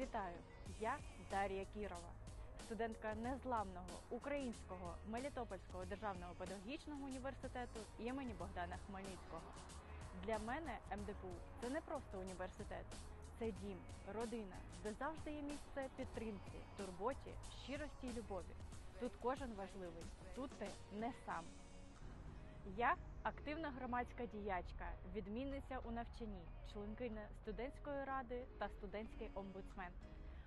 Вітаю! Я Дар'я Кірова, студентка незламного українського Мелітопольського державного педагогічного університету імені Богдана Хмельницького. Для мене МДПУ це не просто університет, це дім, родина, де завжди є місце підтримці, турботі, щирості і любові. Тут кожен важливий, тут ти не сам. Я активна громадська діячка, відмінниця у навчанні, членкиня студентської ради та студентський омбудсмен.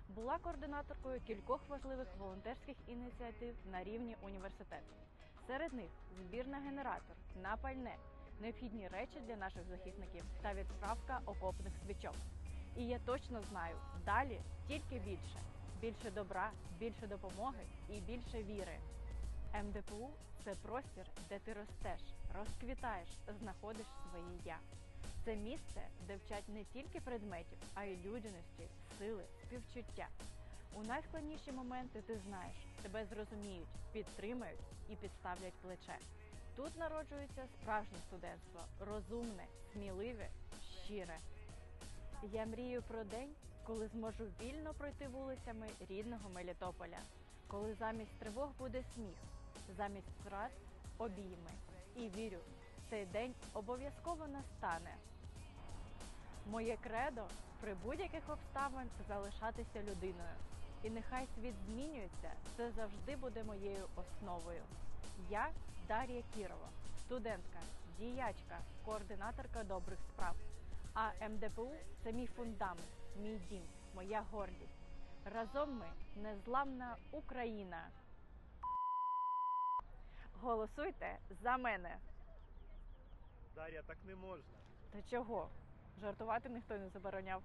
Була координаторкою кількох важливих волонтерських ініціатив на рівні університету. Серед них збір на генератор, на пальне, необхідні речі для наших захисників та відправка окопних свічок. І я точно знаю, далі тільки більше. Більше добра, більше допомоги і більше віри. МДПУ це простір, де ти ростеш, розквітаєш, знаходиш своє я. Це місце, де вчать не тільки предметів, а й людяності, сили, співчуття. У найскладніші моменти ти знаєш, тебе зрозуміють, підтримають і підставлять плече. Тут народжується справжнє студентство, розумне, сміливе, щире. Я мрію про день, коли зможу вільно пройти вулицями рідного Мелітополя, коли замість тривог буде сміх, замість втрат обійми. І вірю, цей день обов'язково настане. Моє кредо при будь-яких обставин залишатися людиною. І нехай світ змінюється, це завжди буде моєю основою. Я Дар'я Кірова, студентка, діячка, координаторка добрих справ. А МДПУ це мій фундамент, мій дім, моя гордість. Разом ми незламна Україна. Голосуйте за мене. Дар'я, так не можна. Та чого? Жартувати ніхто не забороняв.